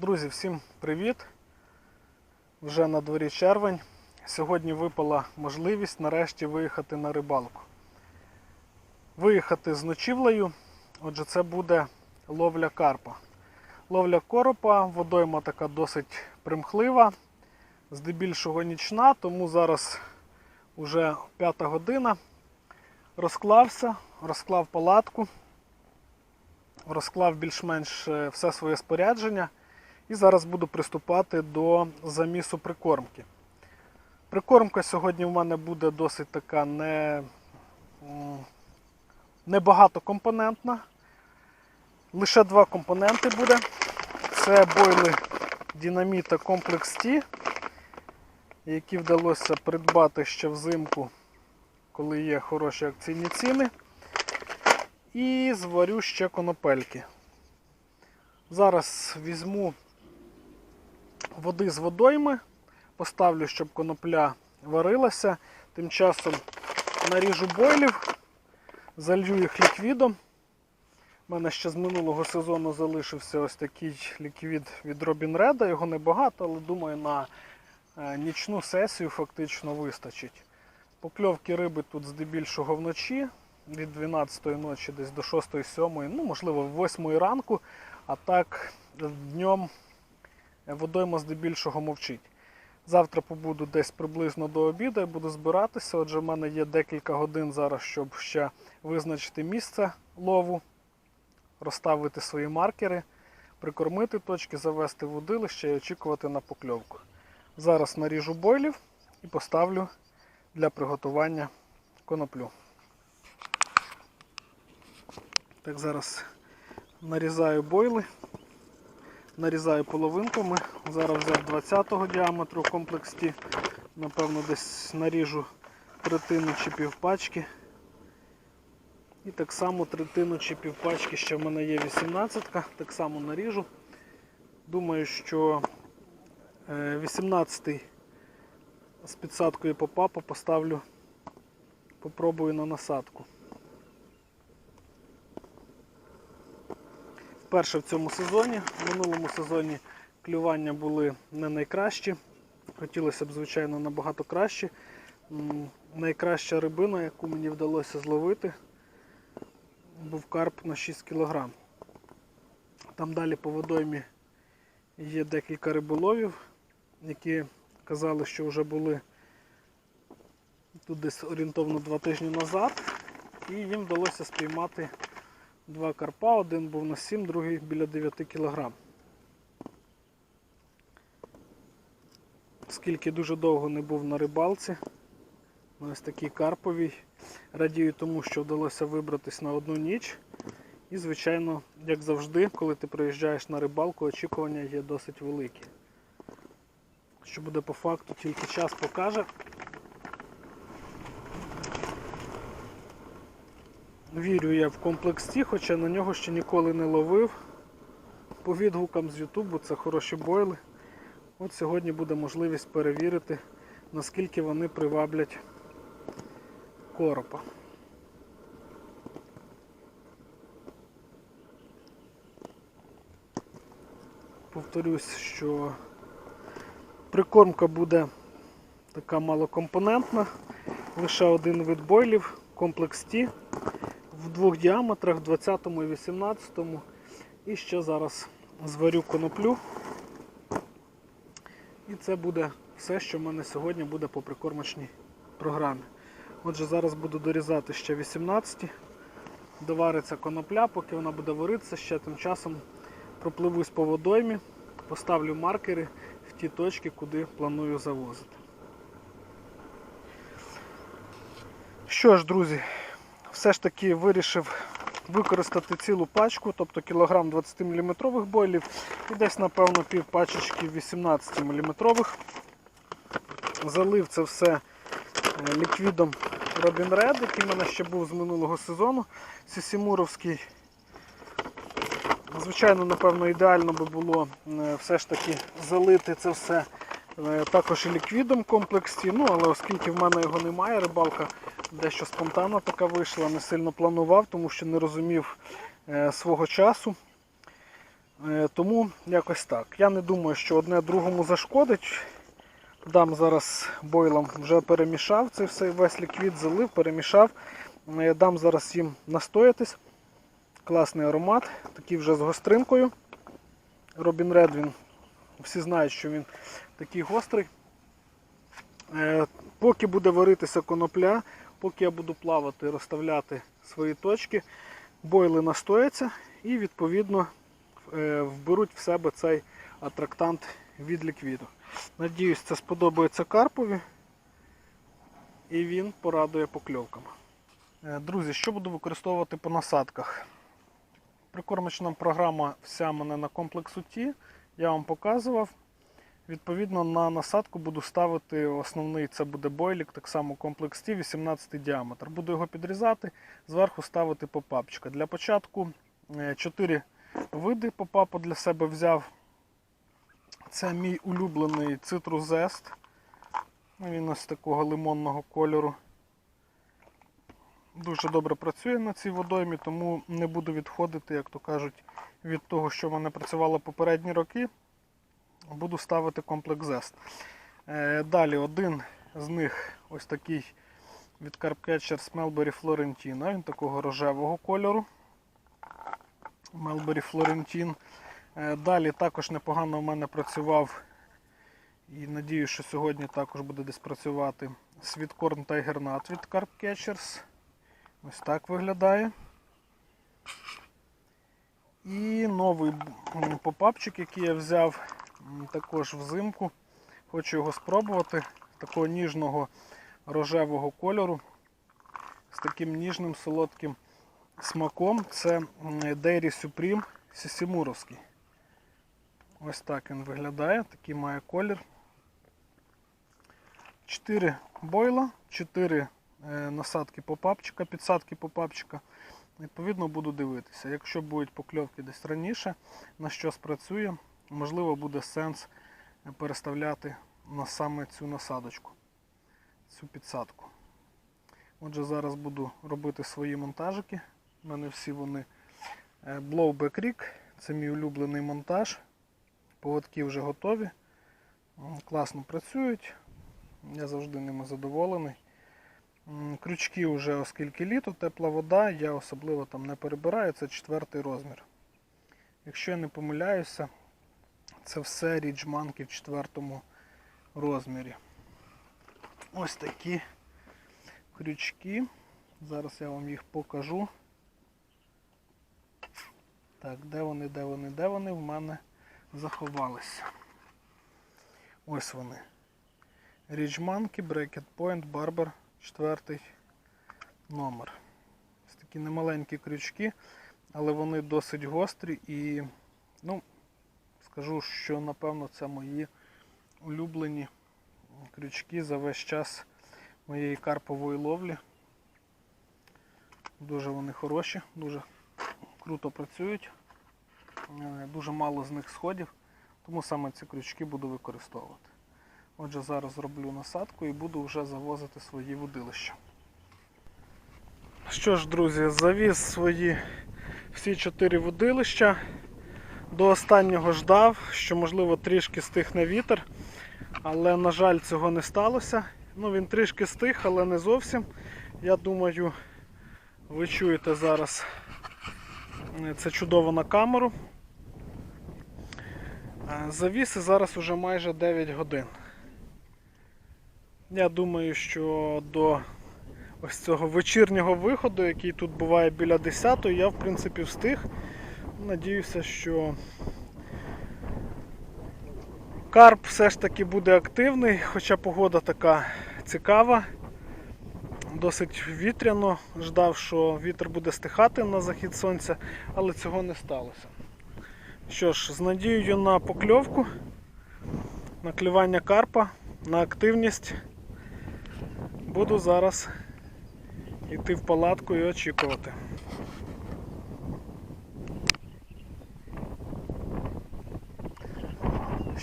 Друзі, всім привіт! Вже на дворі червень. Сьогодні випала можливість нарешті виїхати на рибалку. Виїхати з ночівлею, отже, це буде ловля карпа. Ловля коропа, водойма така досить примхлива, здебільшого нічна, тому зараз вже п'ята година. Розклався, розклав палатку, розклав більш-менш е, все своє спорядження. І зараз буду приступати до замісу прикормки. Прикормка сьогодні в мене буде досить така не, небагатокомпонентна. Лише два компоненти буде. Це бойли Динаміта Complex T, які вдалося придбати ще взимку, коли є хороші акційні ціни. І зварю ще конопельки. Зараз візьму води з водойми, поставлю, щоб конопля варилася. Тим часом наріжу бойлів, залью їх ліквідом. У мене ще з минулого сезону залишився ось такий ліквід від Robin Red. Його небагато, але думаю, на е, нічну сесію фактично вистачить. Покльовки риби тут здебільшого вночі, від 12 ночі десь до 6-7, ну можливо, в 8 ранку, а так днем водойма здебільшого мовчить. Завтра побуду десь приблизно до обіду і буду збиратися. Отже, в мене є декілька годин зараз, щоб ще визначити місце лову, розставити свої маркери, прикормити точки, завести водилище і очікувати на покльовку. Зараз наріжу бойлів і поставлю для приготування коноплю. Так, зараз нарізаю бойли нарізаю половинками. Зараз взяв 20-го діаметру в комплексі. Напевно, десь наріжу третину чи півпачки. І так само третину чи півпачки, ще в мене є 18-ка, так само наріжу. Думаю, що 18-й з підсадкою попапа поставлю, попробую на насадку. Вперше в цьому сезоні. В минулому сезоні клювання були не найкращі. Хотілося б, звичайно, набагато краще. Найкраща рибина, яку мені вдалося зловити, був карп на 6 кг. Там далі по водоймі є декілька риболовів, які казали, що вже були тут десь орієнтовно два тижні назад, і їм вдалося спіймати Два карпа, один був на 7, другий біля 9 кг. Оскільки дуже довго не був на рибалці, ось такий карповий. Радію тому, що вдалося вибратись на одну ніч. І, звичайно, як завжди, коли ти приїжджаєш на рибалку, очікування є досить великі. Що буде по факту, тільки час покаже. Вірю я в комплекс Ті, хоча на нього ще ніколи не ловив. По відгукам з Ютубу це хороші бойли. От сьогодні буде можливість перевірити, наскільки вони приваблять коропа. Повторюсь, що прикормка буде така малокомпонентна, лише один вид бойлів, комплекс Ті в двох діаметрах, 20 і 18. І ще зараз зварю коноплю. І це буде все, що в мене сьогодні буде по прикормочній програмі. Отже, зараз буду дорізати ще 18. Довариться конопля, поки вона буде варитися, ще тим часом пропливусь по водоймі, поставлю маркери в ті точки, куди планую завозити. Що ж, друзі, все ж таки вирішив використати цілу пачку, тобто кілограм 20 мм бойлів і десь, напевно, пів пачечки 18 мм. Залив це все е, ліквідом Robin Red, який в мене ще був з минулого сезону. Сісімуровський. Звичайно, напевно, ідеально би було е, все ж таки залити це все також і ліквідом комплексі. Ну, але оскільки в мене його немає, рибалка дещо спонтанно така вийшла, не сильно планував, тому що не розумів е, свого часу. Е, Тому якось так. Я не думаю, що одне другому зашкодить. Дам зараз бойлам вже перемішав цей все, весь ліквід залив, перемішав. Е, Дам зараз їм настоятись. Класний аромат, такий вже з гостринкою. Робін Ред він. Всі знають, що він такий гострий. Е, Поки буде варитися конопля, поки я буду плавати, розставляти свої точки, бойли настояться і відповідно е, вберуть в себе цей атрактант від ліквіду. Надіюсь, це сподобається Карпові і він порадує покльовками. Е, Друзі, що буду використовувати по насадках? Прикормочна програма вся мене на комплексу Ті. Я вам показував. Відповідно, на насадку буду ставити основний, це буде бойлік, так само комплекс Ті, 18 діаметр. Буду його підрізати, зверху ставити попапчика. Для початку 4 види попапу для себе взяв. Це мій улюблений цитрус зест. Він ось такого лимонного кольору. Дуже добре працює на цій водоймі, тому не буду відходити, як то кажуть, від того, що в мене працювало попередні роки. Буду ставити комплекс зест. Е, Далі один з них ось такий від Carpcatcher Melberry Florentine. Він такого рожевого кольору. Melberry Florentine. Е, Далі також непогано в мене працював. І надію, що сьогодні також буде десь працювати Sweetcorn Tiger Nut від Carpcatchers. Ось так виглядає. І новий попапчик, який я взяв також взимку. Хочу його спробувати. Такого ніжного рожевого кольору. З таким ніжним солодким смаком. Це Dairy Supreme Сісімуровський. Ось так він виглядає, такий має колір. 4 бойла, 4 е, насадки попапчика, підсадки попапчика. Відповідно, буду дивитися. Якщо будуть покльовки десь раніше, на що спрацює, можливо, буде сенс переставляти на саме цю насадочку, цю підсадку. Отже, зараз буду робити свої монтажики. У мене всі вони е, Blowback Rig, це мій улюблений монтаж. Поводки вже готові. Класно працюють. Я завжди ними задоволений. Крючки вже, оскільки літо, тепла вода, я особливо там не перебираю, це четвертий розмір. Якщо я не помиляюся, це все ріджманки в четвертому розмірі. Ось такі крючки. Зараз я вам їх покажу. Так, де вони, де вони, де вони в мене заховалися. Ось вони. Ріджманки, Bracket Point, Barber, четвертий номер. Ось такі немаленькі крючки, але вони досить гострі і, ну, скажу, що напевно це мої улюблені крючки за весь час моєї карпової ловлі. Дуже вони хороші, дуже круто працюють. Е, Дуже мало з них сходів, тому саме ці крючки буду використовувати. Отже, зараз зроблю насадку і буду вже завозити свої водилища. Що ж, друзі, завіз свої всі чотири водилища. До останнього ждав, що можливо трішки стихне вітер, але, на жаль, цього не сталося. Ну, він трішки стих, але не зовсім. Я думаю, ви чуєте зараз е, це чудово на камеру. Е, Завіси зараз уже майже 9 годин. Я думаю, що до ось цього вечірнього виходу, який тут буває біля 10 я в принципі встиг. Надіюся, що карп все ж таки буде активний, хоча погода така цікава. Досить вітряно. Ждав, що вітер буде стихати на захід сонця, але цього не сталося. Що ж, з надією на покльовку, на клювання карпа, на активність. Буду зараз йти в палатку і очікувати.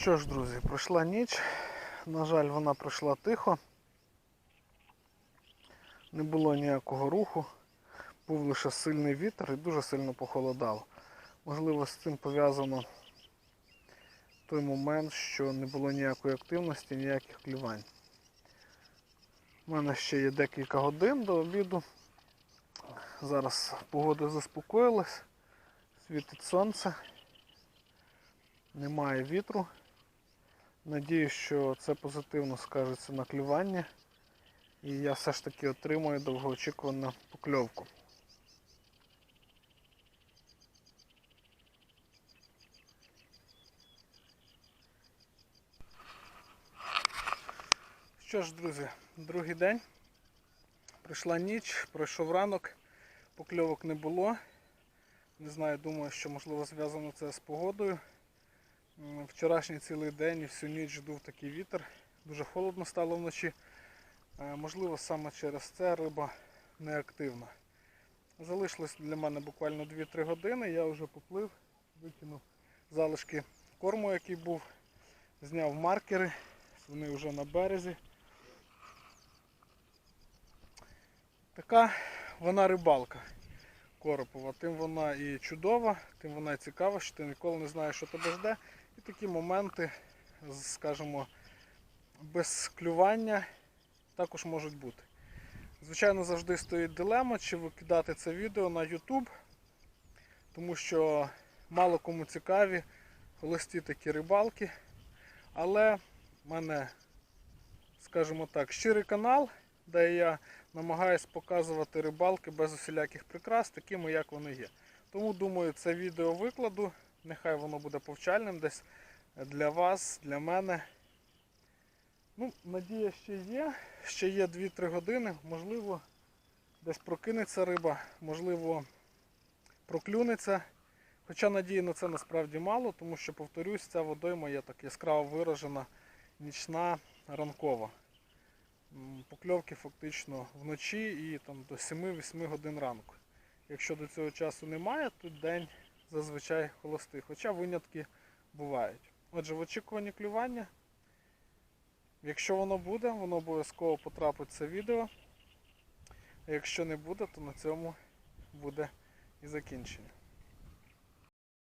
Що ж, друзі, пройшла ніч. На жаль, вона пройшла тихо. Не було ніякого руху, був лише сильний вітер і дуже сильно похолодало. Можливо, з цим пов'язано той момент, що не було ніякої активності, ніяких клювань. У мене ще є декілька годин до обіду. Зараз погода заспокоїлась, світить сонце, немає вітру. Надіюсь, що це позитивно скажеться на клюванні. І я все ж таки отримую довгоочікувану покльовку. Що ж, друзі, другий день. Прийшла ніч, пройшов ранок, покльовок не було. Не знаю, думаю, що можливо зв'язано це з погодою. Вчорашній цілий день і всю ніч дув такий вітер. Дуже холодно стало вночі. Е, Можливо, саме через це риба неактивна. Залишилось для мене буквально 2-3 години. Я вже поплив, викинув залишки корму, який був, зняв маркери, вони вже на березі. Така вона рибалка коропова. Тим вона і чудова, тим вона і цікава, що ти ніколи не знаєш, що тебе жде. І такі моменти, скажімо, без клювання також можуть бути. Звичайно, завжди стоїть дилема, чи викидати це відео на YouTube, тому що мало кому цікаві холості такі рибалки. Але в мене, скажімо так, щирий канал, де я намагаюсь показувати рибалки без усіляких прикрас, такими як вони є. Тому думаю, це відео викладу. Нехай воно буде повчальним десь для вас, для мене. Ну, надія ще є. Ще є 2-3 години. Можливо, десь прокинеться риба, можливо, проклюнеться. Хоча надії на це насправді мало, тому що, повторюсь, ця водойма є так яскраво виражена, нічна, ранкова. Покльовки фактично вночі і там, до 7-8 годин ранку. Якщо до цього часу немає, то день зазвичай холостий. Хоча винятки бувають. Отже, в очікуванні клювання. Якщо воно буде, воно обов'язково потрапить це відео. А якщо не буде, то на цьому буде і закінчення.